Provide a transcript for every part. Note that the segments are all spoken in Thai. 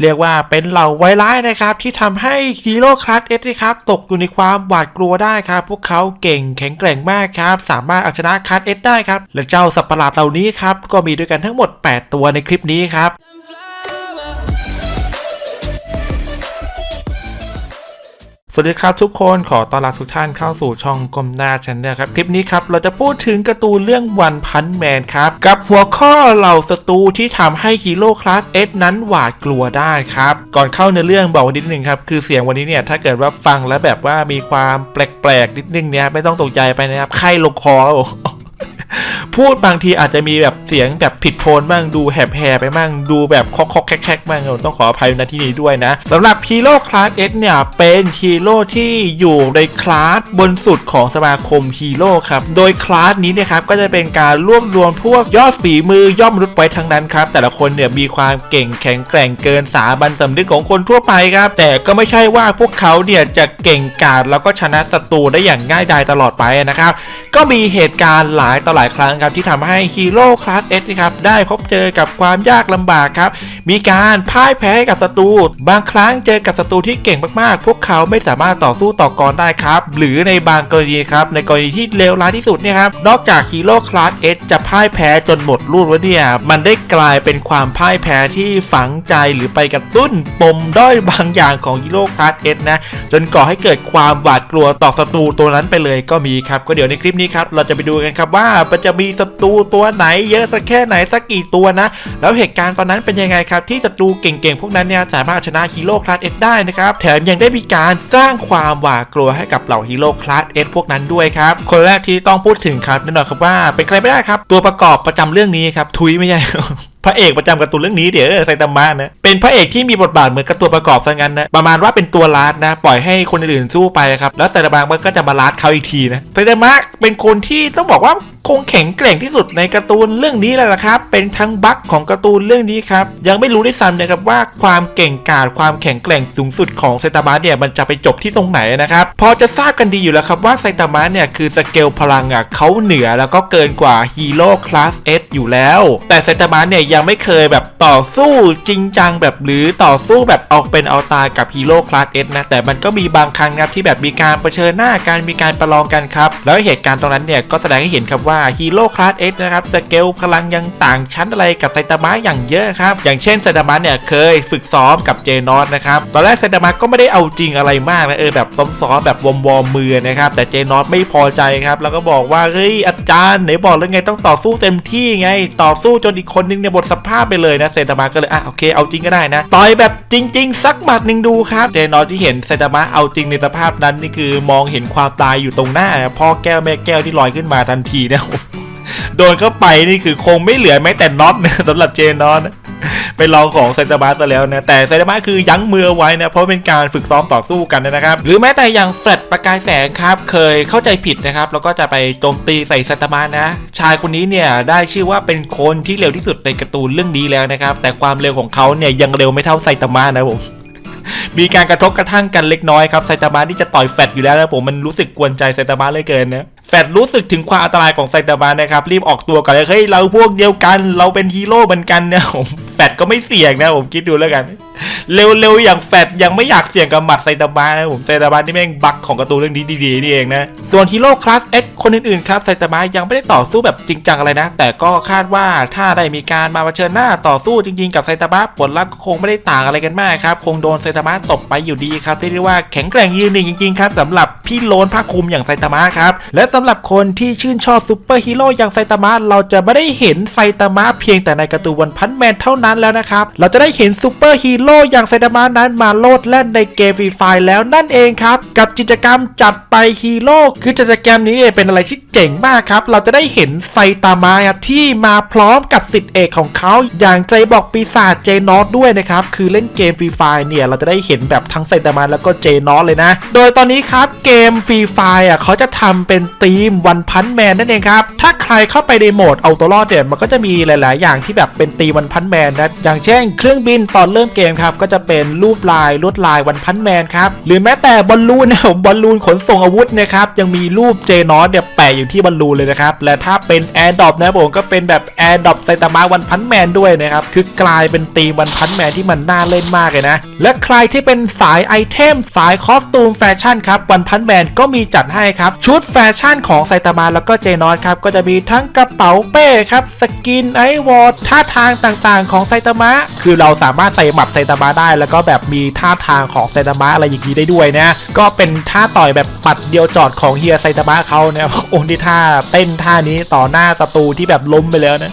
เรียกว่าเป็นเหล่าไวร้ายนะครับ ที่ทำให้ฮีโร่คลาสเอสนะครับตกอยู่ในความหวาดกลัวได้ครับ พวกเขาเก่งแข็งแกร่งมากครับ สามารถเอาชนะคลาสเอสได้ครับ และเจ้าสัตว์ประหลาดเหล่านี้ครับ ก็มีด้วยกันทั้งหมด 8 ตัวในคลิปนี้ครับ สวัสดีครับทุกคนขอต้อนรับทุกท่านเข้าสู่ช่องกลมหน้าชันเนลครับ คลิปนี้ครับเราจะพูดถึงการ์ตูนเรื่องวันพันแมนครับ กับหัวข้อเหล่าศัตรูที่ทำให้ฮีโร่คลาสเอสนั้นหวาดกลัวได้ครับ ก่อนเข้าในอเรื่องบอกนิดนึงครับ คือเสียงวันนี้เนี่ย ถ้าเกิดว่าฟังแล้วแบบว่ามีความแปลกๆนิดนึงเนี่ยไม่ต้องตกใจไปนะครับไข้ลงคอ พูดบางทีอาจจะมีแบบเสียงแบบผิดโทนบ้างดูแหบๆไปบ้างดูแบบคอกๆแคกๆบ้างเราต้องขออภัยในที่นี้ด้วยนะสำหรับฮีโร่คลาส S เนี่ยเป็นฮีโร่ที่อยู่ในคลาสบนสุดของสมาคมฮีโร่ครับโดยคลาสนี้เนี่ยครับก็จะเป็นการรวบรวมพวกยอดฝีมือย่อมนุษย์ไว้ทั้งนั้นครับแต่ละคนเนี่ยมีความเก่งแข็งแกร่งเกินสาบันสำนึกของคนทั่วไปครับแต่ก็ไม่ใช่ว่าพวกเขาเนี่ยจะเก่งกาจแล้วก็ชนะศัตรูได้อย่างง่ายดายตลอดไปนะครับก็มีเหตุการณ์หลายต่อหลายครั้งครับที่ทำให้ฮีโร่คลาสเอสครับได้พบเจอกับความยากลำบากครับ มีการพ่ายแพ้กับศัตรูบางครั้งเจอกับศัตรูที่เก่งมากๆ พวกเขาไม่สามารถต่อสู้ต่อกรได้ครับ หรือในบางกรณีครับ ในกรณีที่เลวร้ายที่สุดเนี่ยครับนอกจากฮีโร่คลาสเอสจะพ่ายแพ้จนหมดรุ่นแล้วเนี่ยมันได้กลายเป็นความพ่ายแพ้ที่ฝังใจหรือไปกระตุ้นปมด้อยบางอย่างของฮีโร่คลาสเอสนะจนก่อให้เกิดความหวาดกลัวต่อศัตรูตัวนั้นไปเลยก็มีครับ ก็เดี๋ยวในคลิปนี้ครับเราจะไปดูกันครับว่ามันจะมีศัตรูตัวไหนเยอะสักแค่ไหนสักกี่ตัวนะ แล้วเหตุการณ์ตอนนั้นเป็นยังไงครับ ที่ศัตรูเก่งๆ พวกนั้นเนี่ยสามารถเอาชนะฮีโร่คลาสเอสได้นะครับแถมยังได้มีการสร้างความหวาดกลัวให้กับเหล่าฮีโร่คลาสเอสพวกนั้นด้วยครับคนแรกที่ต้องพูดถึงครับแน่นอนครับว่าเป็นใครไม่ได้ครับ ตัวประกอบประจำเรื่องนี้ครับทุยไม่ใช่พระเอกประจำการ์ตูนเรื่องนี้เดี๋ยวไซตามะนะเป็นพระเอกที่มีบทบาทเหมือนกับตัวประกอบซะงั้นนะประมาณว่าเป็นตัวลาดนะ ปล่อยให้คนอื่นสู้ไปครับแล้วไซตามะมันก็จะมาลาดเขาอีกทีนะไซตามะเป็นคนที่ต้องบอกว่า คงแข็งแกร่งที่สุดในการ์ตูนเรื่องนี้แหละนะครับ เป็นทั้งบั๊กของการ์ตูนเรื่องนี้ครับ ยังไม่รู้ด้วยซ้ำนะครับว่าความเก่งกาจความแข็งแกร่งสูงสุดของไซตามะเนี่ยมันจะไปจบที่ตรงไหนนะครับ พอจะทราบกันดีอยู่แล้วครับว่าไซตามะเนี่ยคือสเกลพลังอะเขาเหนือแล้วก็เกินกว่าฮีโร่คลาส S อสอยู่แล้ว แต่ไซตามะเนี่ยยังไม่เคยแบบต่อสู้จริงจังแบบหรือต่อสู้แบบออกเป็นเอาตายกับฮีโร่คลาส S นะแต่มันก็มีบางครั้งครับที่แบบมีการเผชิญหน้าการมีการประลองกันครับแล้วเหตุการณ์ตรงนั้นเนี่ยก็แสดงให้เห็นครับว่าฮีโร่คลาส S นะครับสเกลพลังยังต่างชั้นอะไรกับไซตามะอย่างเยอะครับ อย่างเช่นไซตามะเนี่ยเคยฝึกซ้อมกับเจนอสนะครับตอนแรกไซตามะก็ไม่ได้เอาจริงอะไรมากนะเออแบบซ้อมๆแบบวอมวอมมือนะครับแต่เจนอสไม่พอใจครับแล้วก็บอกว่าเฮ้ยอาจารย์ไหนบอกแล้วไงต้องต่อสู้เต็มที่ไง ต่อสู้จนอีกคนนึงเนี่ยหมดสภาพไปเลยนะไซตามะก็เลยอะโอเคเอาจริงก็ได้นะต่อยแบบจริง ๆ สักหมัดหนึ่งดูครับเจนอสที่เห็นไซตามะเอาจริงในสภาพนั้นนี่คือมองเห็นความตายอยู่ตรงหน้าพ่อแก้วแม่แก้วที่ลอยขึ้นมาทันทีนะโดนเข้าไปนี่คือคงไม่เหลือแม้แต่น็อตนะสำหรับเจนอสนะไปลองของไซตามะซะแล้วนะแต่ไซตามะคือยั้งมือไว้นะเพราะเป็นการฝึกซ้อมต่อสู้กันนะครับ หรือแม้แต่อย่างแฟลตประกายแสงครับ เคยเข้าใจผิดนะครับ แล้วก็จะไปโจมตีใส่ไซตามะนะ ชายคนนี้เนี่ยได้ชื่อว่าเป็นคนที่เร็วที่สุดในการ์ตูนเรื่องนี้แล้วนะครับ แต่ความเร็วของเขาเนี่ยยังเร็วไม่เท่าไซตามะนะผมมีการกระทบกระทั่งกันเล็กน้อยครับไซตามะที่จะต่อยแฟดอยู่แล้วนะผมมันรู้สึกกวนใจไซตามะเลยเกินนะ แฟดรู้สึกถึงความอันตรายของไซตามะนะครับ รีบออกตัวก่อนเลยเฮ้ยเราพวกเดียวกัน เราเป็นฮีโร่เหมือนกันเนี่ยผมแฟดก็ไม่เสี่ยงนะผมคิดดูแล้วกันเร็วๆอย่างแฟดยังไม่อยากเสี่ยงกับหมัดไซตามะนะผมไซตามะนี่แม่งบักของการ์ตูนเรื่องนี้ดีๆนี่เองนะ ส่วนฮีโร่คลาสเอสคนอื่นๆครับไซตามะยังไม่ได้ต่อสู้แบบจริงจังอะไรนะ แต่ก็คาดว่าถ้าได้มีการมาเผชิญหน้าต่อสู้จริงๆกับไซตามะผลลัพธ์ก็คงไม่ได้ต่างอะไรกันมากครับ คงโดนไซตามะตบไปอยู่ดีครับเรียกได้ว่าแข็งแกร่งยืนหนึ่งจริงๆครับสำหรับพี่โลนภาคภูมิอย่างไซตามะครับและสำหรับคนที่ชื่นชอบซูเปอร์ฮีโร่อย่างไซตามะเราจะไม่ได้เห็นไซตามะเพียงแต่ในการ์ตูนวันพันแมนเท่านั้นแล้วนะครับเราจะได้เห็นซูเปอร์ฮีโร่อย่างไซตามะนั้นมาโลดแล่นในเกมฟรีไฟแล้วนั่นเองครับ กับกิจกรรมจัดไปฮีโร่คือกิจกรรมนี้เป็นอะไรที่เจ๋งมากครับ เราจะได้เห็นไซตามะที่มาพร้อมกับสิทธิเอกของเขาอย่างใจบอกปีศาจเจนอสด้วยนะครับ คือเล่นเกมฟรีไฟเนี่ยเราจะได้เห็นแบบทั้งไซตามะแล้วก็เจนอสเลยนะ โดยตอนนี้ครับเกมฟรีไฟอะเขาจะทำเป็นธีมวันพันแมนนั่นเองครับถ้าใครเข้าไปในโหมดเอาตัวรอดเนี่ยมันก็จะมีหลาย ๆ อย่างที่แบบเป็นธีมวันพันแมนนะอย่างเช่น เครื่องบินตอนเริ่มเกมมครับก็จะเป็นรูปลายลวดลายวันพันแมนครับหรือแม้แต่บอลลูนนะครับบอลลูนขนส่งอาวุธนะครับยังมีรูปเจนอสเนี่ยแปะอยู่ที่บอลลูนเลยนะครับและถ้าเป็นแอร์ดอปนะผมก็เป็นแบบแอร์ดอปไซตามะวันพันแมนด้วยนะครับคือกลายเป็นธีมวันพันแมนที่มันน่าเล่นมากเลยนะและใครที่เป็นสายไอเทมสายคอสตูมแฟชั่นครับวันพันแมนก็มีจัดให้ครับชุดแฟชั่นของไซตามะแล้วก็เจนอสครับก็จะมีทั้งกระเป๋าเป้ครับสกินไอวอร์ท่าทางต่างๆ ของไซตามะคือเราสามารถใส่หมัดไซซตามะได้ แล้วก็แบบมีท่าทางของไซตามะอะไรอย่างนี้ได้ด้วยนะ ก็เป็นท่าต่อยแบบปัดเดียวจอดของเฮียไซตามะเขาเนี่ยโอ้ที่ท่าเต้นท่านี้ต่อหน้าศัตรูที่แบบล้มไปแล้วนะ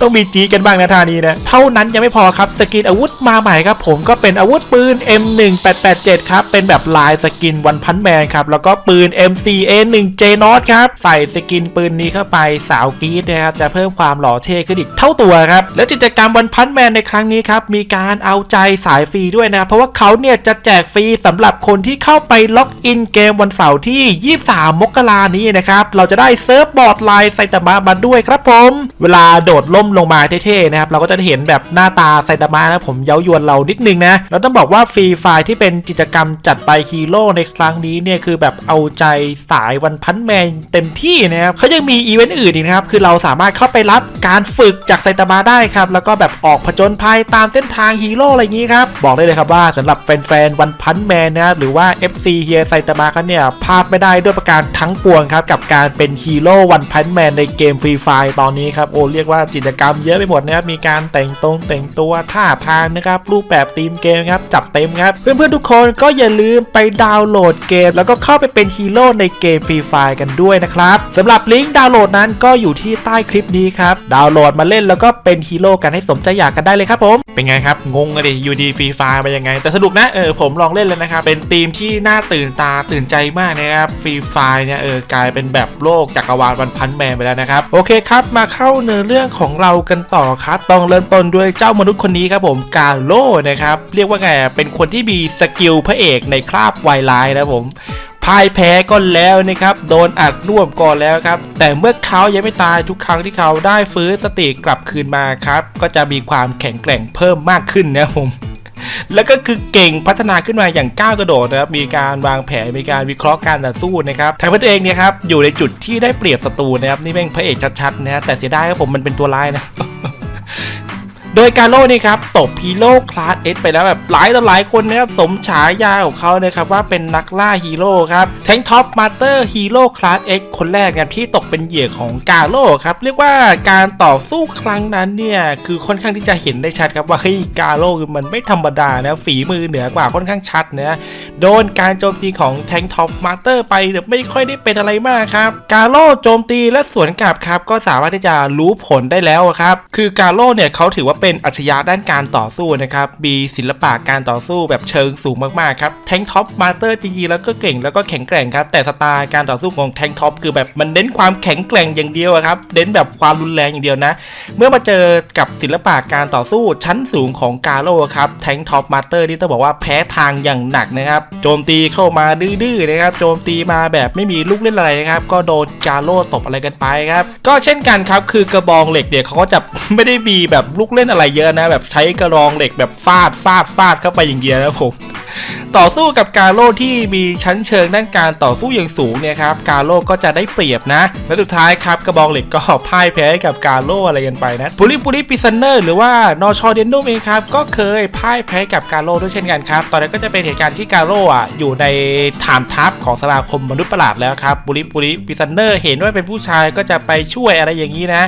ต้องมีจีกันบ้างนะท่านี้นะ เท่านั้นยังไม่พอครับสกินอาวุธมาใหม่ครับผมก็เป็นอาวุธปืน M1887 ครับ เป็นแบบลายสกินวันพันแมนครับ แล้วก็ปืน MCA1J n o t ครับใส่สกินปืนนี้เข้าไปสาวกีดนะครับจะเพิ่มความหล่อเท่ขึ้นอีกเท่าตัวครับ แล้วกิจกรรมวันพันแมนในครั้งนี้ครับมีการเอาใจสายฟรีด้วยนะ เพราะว่าเขาเนี่ยจะแจกฟรีสำหรับคนที่เข้าไปล็อกอินเกมวันเสาร์ที่ 23 มกรานี้นะครับเราจะได้เซิร์ฟบอร์ดลน์ไซตามะมาด้วยครับผม เวลาโดดล่มลงมาเท่ๆนะครับเราก็จะเห็นแบบหน้าตาไซตามะนะผมเย้ายวนเรานิดนึงนะแล้วต้องบอกว่าฟรีไฟล์ที่เป็นกิจกรรมจัดไปฮีโร่ในครั้งนี้เนี่ยคือแบบเอาใจสายวันพันแมนเต็มที่นะครับเขายังมีอีเวนต์อื่นอีกนะครับคือเราสามารถเข้าไปรับการฝึกจากไซตามะได้ครับแล้วก็แบบออกผจญภัยตามเส้นทางฮีโร่อะไรอย่างนี้ครับบอกได้เลยครับว่าสำหรับแฟนๆวันพันแมนนะหรือว่า FC เฮียไซตามะกันเนี่ยพลาดไม่ได้ด้วยประการทั้งปวงครับกับการเป็นฮีโร่วันพันแมนในเกมฟรีไฟตอนนี้ครับโอ้เรียกว่ากิจกรรมเยอะไปหมดนะครับมีการแต่งตรงแต่งตัวท่าทางนะครับรูปแบบธีมเกมครับจัดเต็มครับเพื่อนๆทุกคนก็อย่าลืมไปดาวน์โหลดเกม แล้วก็เข้าไปเป็นฮีโร่ในเกมฟรีไฟกันด้วยนะครับสำหรับลิงก์ดาวน์โหลดนั้นก็อยู่ที่ใต้คลิปนี้ครับดาวน์โหลดมาเล่นแล้วก็เป็นฮีโร่กันให้สมใจอยากกันได้เลยครับผมเป็นไงครับงงอะดิยูดีฟรีไฟมายังไง แต่สนุกนะเออผมลองเล่นเลยนะครับเป็นธีมที่น่าตื่นตาตื่นใจมากนะครับฟรีไฟเนี่ยเออกลายเป็นแบบโลกจักรวาลวันพันแมนไปแล้วนะครับโอเคครับมาเข้าเนื้อเรื่องของเรารากันต่อครับต้องเริ่มต้นด้วยเจ้ามนุษย์คนนี้ครับผมกาโลนะครับ เรียกว่าไงเป็นคนที่มีสกิลพระเอกในคราบไวไลน์นะผมพ่ายแพ้ก็แล้วนะครับ โดนอัดร่วมก่อนแล้วครับ แต่เมื่อเขายังไม่ตายทุกครั้งที่เขาได้ฟื้นสติกลับคืนมาครับ ก็จะมีความแข็งแกร่งเพิ่มมากขึ้นนะครับผม แล้วก็คือเก่งพัฒนาขึ้นมาอย่างก้าวกระโดดนะครับมีการวางแผนมีการวิเคราะห์การต่อสู้นะครับทางพระเองเนี่ยครับอยู่ในจุดที่ได้เปรียบศัตรูนะครับนี่เป็นพระเอกชัดๆนะฮะแต่เสียดายครับผมมันเป็นตัวร้ายนะ โดยกาโร่นี่ครับตบฮีโร่คลาสเอสไปแล้วแบบหลายต่อหลายคนนะครับสมฉายาของเขานะครับว่าเป็นนักล่าฮีโร่ครับแทงท็อปมาเตอร์ฮีโร่คลาสเอ็กคนแรกเนี่ยที่ตกเป็นเหยื่อของกาโร่ครับเรียกว่าการต่อสู้ครั้งนั้นเนี่ยคือค่อนข้างที่จะเห็นได้ชัดครับว่าเฮ้ยกาโร่คือมันไม่ธรรมดานะฝีมือเหนือกว่าค่อนข้างชัดนะโดนการโจมตีของแทงท็อปมาเตอร์ไปแต่ไม่ค่อยได้เป็นอะไรมากครับกาโร่โจมตีและสวนกลับครับก็สามารถที่จะรู้ผลได้แล้วครับคือกาโร่เนี่ยเขาถือว่าเป็นเป็นอัจฉริยะด้านการต่อสู้นะครับมีศิลปะการต่อสู้แบบเชิงสูงมากๆครับแทงท็อปมาสเตอร์จริงๆแล้วก็เก่งแล้วก็แข็งแกร่งครับแต่สไตล์การต่อสู้ของแทงท็อปคือแบบมันเน้นความแข็งแกร่งอย่างเดียวครับเน้นแบบความรุนแรงอย่างเดียวนะ เมื่อมาเจอกับศิลปะการต่อสู้ชั้นสูงของกาโร่ครับแทงท็อปมาสเตอร์นี่ต้องบอกว่าแพ้ทางอย่างหนักนะครับโจมตีเข้ามาดื้อๆนะครับโจมตีมาแบบไม่มีลูกเล่นอะไรนะครับก็โดนกาโร่ตบอะไรกันไปครับก็เช่นกันครับคือกระบองเหล็กเนี่ยเขาก็จะไม่ได้มีแบบลูกเล่นอะไรอะไรเยอะนะ แบบใช้กระรองเหล็กแบบฟาดฟาดฟาดเข้าไปอย่างเดียวนะครับผม ต่อสู้กับกาโร่ที่มีชั้นเชิงด้านการต่อสู้อย่างสูงเนี่ยครับกาโร่ก็จะได้เปรียบนะ และสุดท้ายครับกระบองเหล็กก็พ่ายแพ้ให้กับกาโร่อะไรกันไปนะปุริปุริปิซันเนอร์หรือว่านอชอเดนโนเองครับก็เคยพ่ายแพ้กับกาโร่ด้วยเช่นกันครับ ตอนนั้นก็จะเป็นเหตุการณ์ที่กาโร่อะอยู่ในฐานทัพของสมาคมมนุษย์ประหลาดแล้วครับปุริปุริปิซันเนอร์เห็นว่าเป็นผู้ชายก็จะไปช่วยอะไรอย่างนี้นะ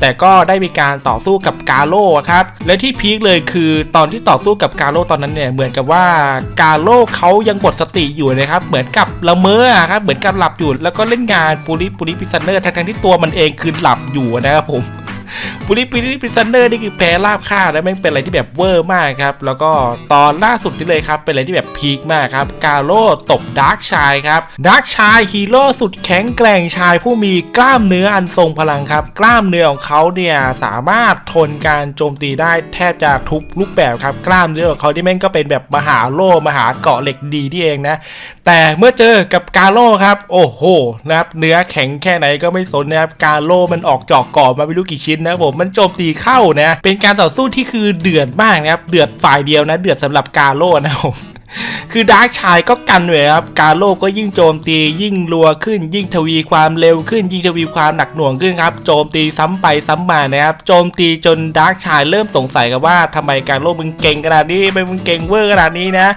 แต่ก็ได้มีการต่อสู้กับกาโร่ครับและที่พีคเลยคือตอนที่ต่อสู้กับกาโร่ตอนนั้นเนี่ยเหมือนกับว่ากาโรเขายังหมดสติอยู่นะครับ เหมือนกับละเมออะครับเหมือนกับหลับอยู่ แล้วก็เล่นงานปูริปูริพิซันเนอร์ทั้งๆที่ตัวมันเองคือหลับอยู่นะครับผม ปุริปุริพิซันเนอร์นี่คือแพ้ราบคาแล้วแม่งเป็นอะไรที่แบบเวอร์มากครับ แล้วก็ตอนล่าสุดที่เลยครับ เป็นอะไรที่แบบพีคมากครับ กาโร่ตบดาร์กชายครับดาร์กชายฮีโร่สุดแข็งแกร่งชายผู้มีกล้ามเนื้ออันทรงพลังครับ กล้ามเนื้อของเขาเนี่ยสามารถทนการโจมตีได้แทบจะทุกรูปแบบครับ กล้ามเนื้อของเขาที่แม่งก็เป็นแบบมหาโล่มหาเกาะเหล็กดีนี่เองนะ แต่เมื่อเจอกับกาโร่ครับ โอ้โหนะครับเนื้อแข็งแค่ไหนก็ไม่สนนะครับกาโร่มันออกจอกกรอบมาไม่รู้กี่ชิ้นนะผมผมมันโจมตีเข้านะ เป็นการต่อสู้ที่คือเดือดมากนะครับ เดือดฝ่ายเดียวนะ เดือดสำหรับกาโร่นะครับผม คือดาร์กชายก็กันไว้ครับ กาโลก็ยิ่งโจมตี ยิ่งรัวขึ้น ยิ่งทวีความเร็วขึ้น ยิ่งทวีความหนักหน่วงขึ้นครับ โจมตีซ้ำไปซ้ำมานะครับ โจมตีจนดาร์กชายเริ่มสงสัยกันว่าทำไมกาโลมึงเก่งขนาดนี้ไมมึงเก่งเวอร์ขนาดนี้นะ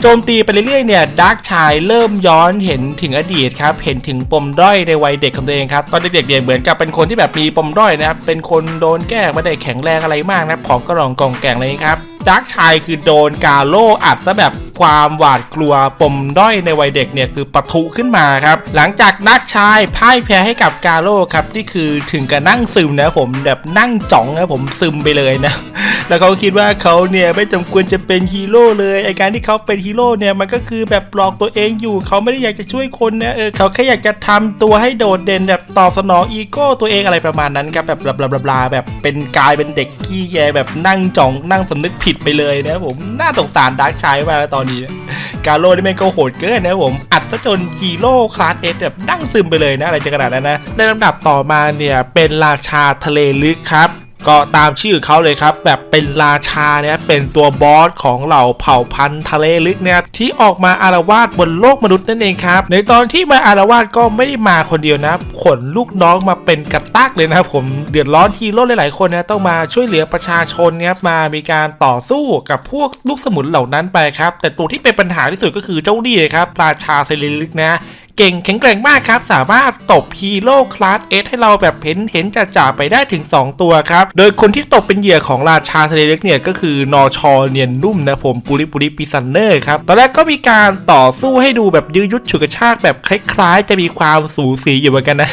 โจมตีไปเรื่อยๆเนี่ยดาร์กชายเริ่มย้อนเห็นถึงอดีตครับ เห็นถึงปมด้อยในวัยเด็กของตัวเองครับ ตอนเด็กๆเนี่ยเหมือนกับเป็นคนที่แบบมีปมด้อยนะครับ เป็นคนโดนแกล้งไม่ได้แข็งแรงอะไรมากนะครับของกระรองกองแกงเลยครับ ดาร์กชายคือโดนกาโลอัดซะแบบความหวาดกลัวปมด้อยในวัยเด็กเนี่ยคือปะทุขึ้นมาครับ หลังจากดาร์กชายพ่ายแพ้ให้กับกาโลครับนี่คือถึงกับนั่งซึมนะผมแบบนั่งจ่องนะผมซึมไปเลยนะแล้วเขาคิดว่าเขาเนี่ยไม่จำควรจะเป็นฮีโร่เลยไอการที่เขาเป็นฮีโร่เนี่ยมันก็คือแบบหลอกตัวเองอยู่ เขาไม่ได้อยากจะช่วยคนนะเออเขาแค่อยากจะทำตัวให้โดดเด่นแบบตอบสนองอีโก้ตัวเองอะไรประมาณนั้นครับแบบบลาบลาแบบเป็นกายเป็นเด็กขี้แยแบบนั่งจ่องนั่งสำนึกผิดไปเลยนะผมน่าสงสารดาร์กชายมากแล้วตอนนี้ กาโร่นี่แม่งก็โหดเกินนะผม อัดซะจนฮีโร่คลาสเอสแบบนั่งซึมไปเลยนะอะไรจะขนาดนั้นนะในลำดับต่อมาเนี่ยเป็นราชาทะเลลึกครับ ก็ตามชื่อเขาเลยครับ แบบเป็นราชาเนี่ยเป็นตัวบอสของเหล่าเผ่าพันธุ์ทะเลลึกเนี่ยที่ออกมาอารวาสบนโลกมนุษย์นั่นเองครับ ในตอนที่มาอารวาสก็ไม่ได้มาคนเดียวนะ ขนลูกน้องมาเป็นกระตักเลยนะครับผมเดือดร้อนฮีโร่หลายๆคนนะต้องมาช่วยเหลือประชาชนเนี่ยมามีการต่อสู้กับพวกลูกสมุนเหล่านั้นไปครับ แต่ตัวที่เป็นปัญหาที่สุดก็คือเจ้านี่เลยครับราชาทะเลลึกนะ เก่งแข็งแกร่งมากครับ สามารถตบฮีโร่คลาสเอสให้เราแบบเห็นเห็นจ่าจ่าไปได้ถึง 2 ตัวครับ โดยคนที่ตกเป็นเหยื่อของราชาทะเลเล็กเนี่ยก็คือนอชอเนียนนุ่มนะผมปุริปุริปิซันเนอร์ครับ ตอนแรกก็มีการต่อสู้ให้ดูแบบยื้อยุดฉุกกระชากแบบคล้ายๆ จะมีความสูสีอยู่เหมือนกันนะ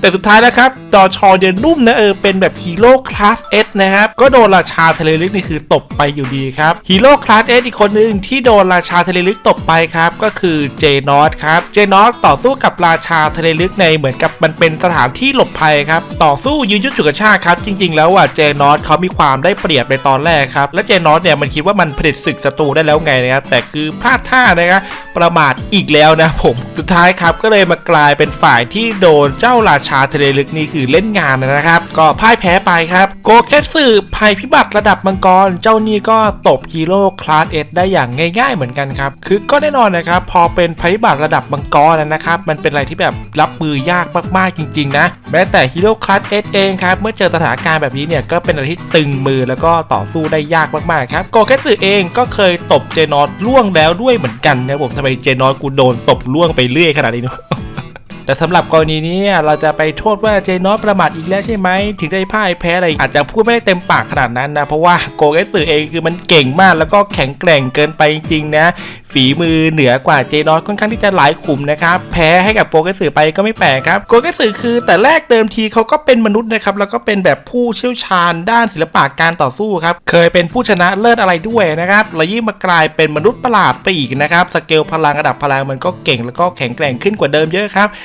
แต่สุดท้ายนะครับดอชอเดียนนุ่มนะเออเป็นแบบฮีโร่คลาสเอสนะครับ ก็โดนราชาทะเลลึกนี่คือตบไปอยู่ดีครับฮีโร่คลาสเอสอีกคนหนึ่งที่โดนราชาทะเลลึกตบไปครับ ก็คือเจนอสครับเจนอสต่อสู้กับราชาทะเลลึกในเหมือนกับมันเป็นสถานที่หลบภัยครับต่อสู้ยืนยุดฉุกชาครับ จริง ๆ แล้วอะเจนอสเขามีความได้เปรียบในตอนแรกครับและเจนอสเนี่ยมันคิดว่ามันผลิตศึกศัตรูได้แล้วไงนะครับแต่คือพลาดท่านะครับประมาทอีกแล้วนะผมสุดท้ายครับก็เลยมากลายเป็นฝ่ายที่โดนเจ้าาราชาทะเลลึกนี่คือเล่นงานนะครับ ก็พ่ายแพ้ไปครับ โกแคสึภัยพิบัติระดับมังกร เจ้านี่ก็ตบฮีโร่คลาสเอสได้อย่างง่าย ๆ เหมือนกันครับ คือก็แน่นอนนะครับ พอเป็นภัยพิบัติระดับมังกรนะครับ มันเป็นอะไรที่แบบรับมือยากมากๆจริงๆนะ แม้แต่ฮีโร่คลาสเอสเองครับ เมื่อเจอสถานการณ์แบบนี้เนี่ยก็เป็นอะไรที่ตึงมือแล้วก็ต่อสู้ได้ยากมากๆครับโกแคทสึเองก็เคยตบเจนอสล่วงแล้วด้วยเหมือนกันนะผมทำไมเจนอสกูโดนตบล่วงไปเรื่อยขนาดนี้เนอะ แต่สำหรับกรณีนี้เราจะไปโทษว่าเจนอสประมาทอีกแล้วใช่ไหมถึงได้พ่ายแพ้อะไรอาจจะพูดไม่ได้เต็มปากขนาดนั้นนะ เพราะว่าโกเอสึเองคือมันเก่งมากแล้วก็แข็งแกร่งเกินไปจริงๆนะ ฝีมือเหนือกว่าเจนอสค่อนข้างที่จะหลายขุมนะครับแพ้ให้กับโกเกสึไปก็ไม่แปลกครับโกเกสึคือแต่แรกเดิมทีเขาก็เป็นมนุษย์นะครับแล้วก็เป็นแบบผู้เชี่ยวชาญด้านศิลปะการต่อสู้ครับเคยเป็นผู้ชนะเลิศอะไรด้วยนะครับแล้วยิ่งมากลายเป็นมนุษย์ประหลาดไปอีกนะครับสเกลพลังระดับพลังมันก็เก่งแล้วก็แข็งแกร่งขึ้นกว่าเดิมเยอะครับ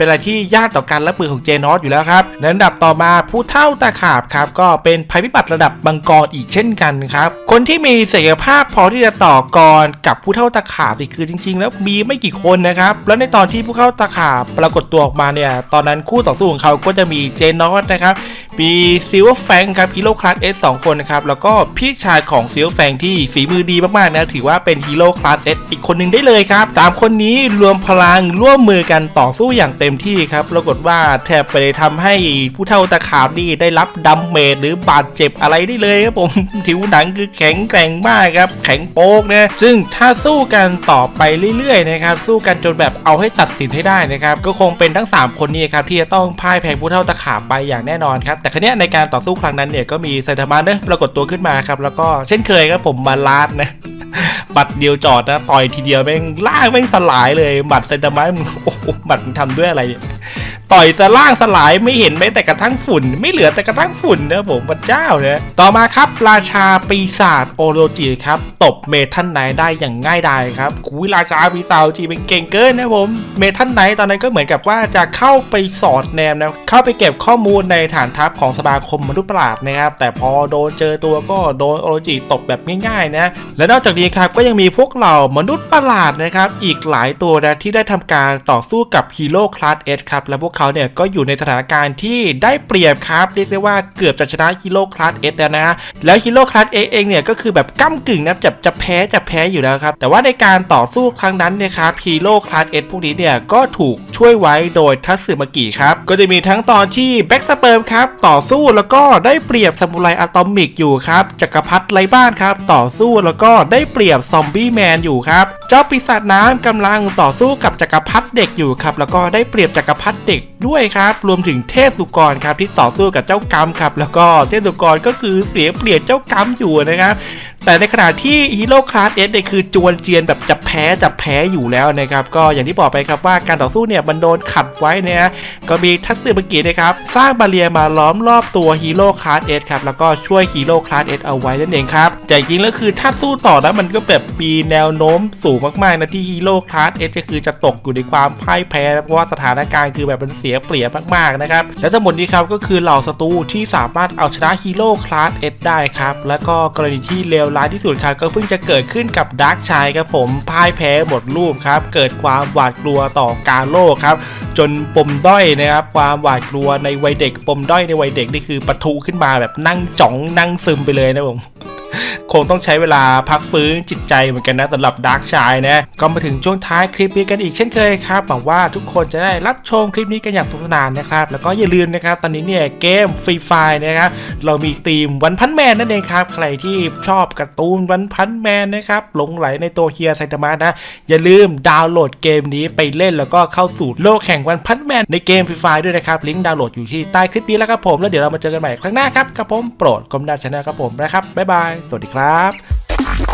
เป็นอะไรที่ยากต่อการรับมือของเจนอสอยู่แล้วครับในอันดับต่อมาผู้เท่าตาขาบครับก็เป็นภัยพิบัติระดับมังกรอีกเช่นกันครับคนที่มีศักยภาพพอที่จะต่อกรกับผู้เท่าตาขาบนี่คือจริง ๆ แล้วมีไม่กี่คนนะครับแล้วในตอนที่ผู้เข้าตาขาบปรากฏตัวออกมาเนี่ยตอนนั้นคู่ต่อสู้ของเขาก็จะมีเจนอสนะครับมีซิลเวอร์แฟงครับฮีโร่คลาสเอสสองคนนะครับแล้วก็พี่ชายของซิลเวอร์แฟงที่ฝีมือดีมากๆนะถือว่าเป็นฮีโร่คลาสเอสอีกคนหนึ่งได้เลยครับสามคนนี้รวมพลังร่วมมือกันต่อสู้อย่างเต็มที่ครับปรากฏว่าแทบไปทำให้ผู้เท่าตะขาบนี่ได้รับดัมเมจหรือบาดเจ็บอะไรได้เลยครับผมผิวหนังคือแข็งแกร่งมากครับ แข็งโป๊กนะซึ่งถ้าสู้กันต่อไปเรื่อยๆนะครับสู้กันจนแบบเอาให้ตัดสินให้ได้นะครับก็คงเป็นทั้ง 3 คนนี้ครับที่จะต้องพ่ายแพ้ผู้เท่าตะขาบไปอย่างแน่นอนครับแต่ครั้นี้ในการต่อสู้ครั้งนั้นเนี่ยก็มีไซตามะเนะปรากฏตัวขึ้นมาครับแล้วก็เช่นเคยครับผมมาลาดนะบัตรเดียวจอดนะต่อยทีเดียวแม่งล่างแม่งสลายเลยบัตรไซตามะมึงโอ้บัตรมึงทำด้วยอะไรเนี่ยต่อยสล่างสลายไม่เห็นแม้แต่กระทั่งฝุ่น ไม่เหลือแต่กระทั่งฝุ่นนะผมพระเจ้าเนี่ยต่อมาครับราชาปีศาจโอโรจิครับตบเมทันไนได้อย่างง่ายดายครับคุยราชาปีศาจโอโรจิเป็นเก่งเกินนะผมเมทันไนตอนนั้นก็เหมือนกับว่าจะเข้าไปสอดแนมนะเข้าไปเก็บข้อมูลในฐานทัพของสมาคมมนุษย์ประหลาดนะครับแต่พอโดนเจอตัวก็โดนโอโรจิตบแบบง่ายๆนะและนอกจากนี้ครับก็ยังมีพวกเหล่ามนุษย์ประหลาดนะครับอีกหลายตัวนะที่ได้ทำการต่อสู้กับฮีโร่คลาสเอสครับ และพวกเขาเนี่ยก็อยู่ในสถานการณ์ที่ได้เปรียบครับ เรียกได้ว่าเกือบจะชนะฮีโร่คลาสเอสแล้วนะ แล้วฮีโร่คลาสเอเองเนี่ยก็คือแบบก้ากึ่งนะจะจะแพ้จะแพ้อยู่แล้วครับ แต่ว่าในการต่อสู้ครั้งนั้นเนี่ยครับฮีโร่คลาสเอสพวกนี้เนี่ยก็ถูกช่วยไว้โดยทัตสึมากิครับ ก็จะมีทั้งตอนที่แบ็กสเปิร์มครับต่อสู้แล้วก็ได้เปรียบซามูไรอะตอมิกอยู่ครับจักรพรรดิไรบ้านครับต่อสู้แล้วก็ได้เปรียบซอมบี้แมนอยู่ครับ เจ้าปีศาจน้ำกำลังต่อสู้กับจักรพรรดิเด็กอยู่ครับแล้วก็ได้เปรียบจักรพรรดิเด็ก ด้วยครับรวมถึงเทพสุกรครับที่ต่อสู้กับเจ้ากรรมครับ แล้วก็เทพสุกรก็คือเสียเปรียบเจ้ากรรมอยู่นะครับ แต่ในขณะที่ฮีโร่คลาสเอสเนี่ยคือจวนเจียนแบบจะแพ้จะแพ้อยู่แล้วนะครับ ก็อย่างที่บอกไปครับว่าการต่อสู้เนี่ยมันโดนขัดไว้นะฮะก็มีทัตสึมากินะครับ สร้างบาเรียมาล้อมรอบตัวฮีโร่คลาสเอสครับแล้วก็ช่วยฮีโร่คลาสเอสเอาไว้นั่นเองครับแต่จริงๆแล้วคือถ้าสู้ต่อนะมันก็แบบมีแนวโน้มสูงมากๆนะที่ฮีโร่คลาสเอสก็คือจะตกอยู่ในความพ่ายแพ้เพราะว่าสถานการณ์คือแบบมันเสียเปรียบมากๆนะครับ และทั้งหมดนี้ครับก็คือเหล่าศัตรูที่สามารถเอาชนะฮีโร่คลาสเอสได้ครับ แล้วก็กรณีที่เลวร้ายที่สุดครับก็เพิ่งจะเกิดขึ้นกับดาร์กชายครับผมพ่ายแพ้หมดรูปครับ เกิดความหวาดกลัวต่อการโลกครับจนปมด้อยนะครับความหวาดกลัวในวัยเด็ก ปมด้อยในวัยเด็กนี่คือปะทุขึ้นมาแบบนั่งจ่องนั่งซึมไปเลยนะผม คงต้องใช้เวลาพักฟื้นจิตใจเหมือนกันนะสำหรับดาร์กชายนะ ก็มาถึงช่วงท้ายคลิปนี้กันอีกเช่นเคยครับหวังว่าทุกคนจะได้รับชมคลิปนี้กันอย่างสนุกสนานนะครับ แล้วก็อย่าลืมนะครับ ตอนนี้เนี่ยเกมฟรีไฟนะครับเรามีธีมวันพันแมนนั่นเองครับ ใครที่ชอบการ์ตูนวันพันแมนนะครับหลงไหลในตัวเฮียไซตามะนะ อย่าลืมดาวน์โหลดเกมนี้ไปเล่นแล้วก็เข้าสู่โลกแห่งวันพันแมนในเกมฟรีไฟด้วยนะครับลิงก์ดาวน์โหลดอยู่ที่ใต้คลิปนี้แล้วครับผมแล้วเดี๋ยวเรามาเจอกันใหม่ครั้งหน้าครับกับผมโปรดกรมดาชนะครับผมนะครับบ๊ายบายสวัสดีครับ